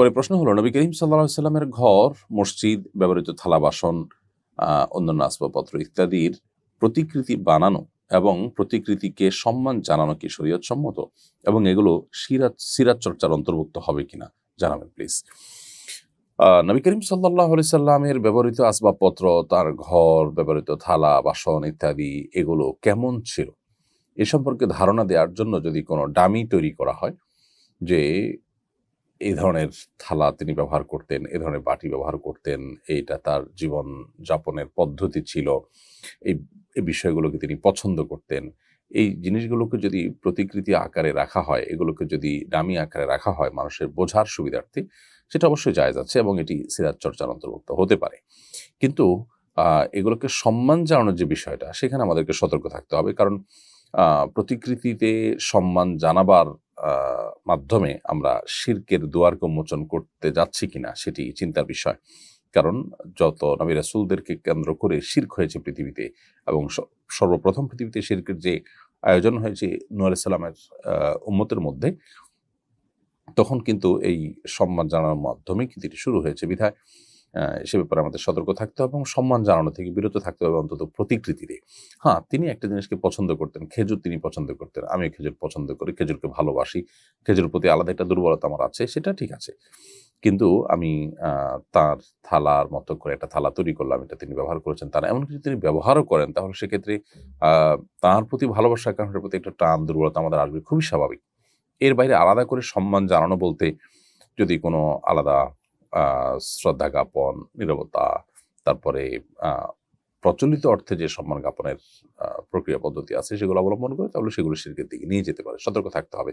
এরপরে প্রশ্ন হলো, নবী করিম সাল্লাহ সাল্লামের ঘর, মসজিদ, ব্যবহৃত থালা বাসন অন্যান্য আসবাবপত্র ইত্যাদির প্রতিকৃতি বানানো এবং প্রতিকৃতিকে সম্মান জানানো কি শরীয়ত সম্মত এবং এগুলো সিরাত সিরাত চর্চার অন্তর্ভুক্ত হবে কিনা? জানাবেন, প্লিজ। নবী করিম সাল্লাহ সাল্লামের ব্যবহৃত আসবাবপত্র, তার ঘর, ব্যবহৃত থালা, বাসন ইত্যাদি, এগুলো কেমন ছিল? এ সম্পর্কে ধারণা দেওয়ার জন্য যদি কোনো ডামি তৈরি করা হয়, যে এই ধরনের থালা তিনি ব্যবহার করতেন এ ধরনের বাটি ব্যবহার করতেন, এইটা তার জীবন যাপনের পদ্ধতি ছিল, এই বিষয়গুলোকে তিনি পছন্দ করতেন। এই জিনিসগুলোকে যদি প্রতিকৃতি আকারে রাখা হয়, এগুলোকে যদি ডামি আকারে রাখা হয় মানুষের বোঝার সুবিধার্থে, সেটা অবশ্যই জায়জ আছে এবং এটি সিরাজ চর্চার অন্তর্ভুক্ত হতে পারে। কিন্তু এগুলোকে সম্মান জানানোর যে বিষয়টা, সেখানে আমাদেরকে সতর্ক থাকতে হবে। কারণ প্রতিকৃতিতে সম্মান জানাবার মাধ্যমে আমরা শির্কের দুয়ারকে উন্মোচন করতে যাচ্ছি কিনা সেটি চিন্তার বিষয়। কারণ যত নবী রাসুলদেরকে কেন্দ্র করে শির্ক হয়েছে পৃথিবীতে এবং সর্বপ্রথম পৃথিবীতে শির্কের যে আয়োজন হয়েছে নূহ আলাইহিস সালামের উম্মতের মধ্যে, তখন কিন্তু এই সম্মান জানানোর মাধ্যমে কিন্তু এটি শুরু হয়েছে। বিধায় সে ব্যাপারে আমাদের সতর্ক থাকতে হবে এবং সম্মান জানানো থেকে বিরত থাকতে হবে অন্তত প্রতিকৃতিতে। হ্যাঁ তিনি একটা জিনিসকে পছন্দ করতেন, খেজুর তিনি পছন্দ করতেন আমি খেজুর পছন্দ করি, খেজুরকে ভালোবাসি, খেজুর প্রতি আলাদা একটা দুর্বলতা আমার আছে, সেটা ঠিক আছে। কিন্তু আমি তার থালার মতো করে একটা থালা তৈরি করলাম, এটা তিনি ব্যবহার করেছেন, তার এমন কিছু তিনি ব্যবহারও করেন, তাহলে সেক্ষেত্রে তার প্রতি ভালোবাসার কারণে প্রতি একটা টান, দুর্বলতা আমাদের আসবে, খুবই স্বাভাবিক। এর বাইরে আলাদা করে সম্মান জানানো বলতে যদি কোনো আলাদা শ্রদ্ধা জ্ঞাপন, নিরবতা, তারপরে প্রচলিত অর্থে যে সম্মান জ্ঞাপনের প্রক্রিয়া পদ্ধতি আছে সেগুলো অবলম্বন করে তাহলে সেগুলো শিল্পের দিকে নিয়ে যেতে পারে। সতর্ক থাকতে হবে।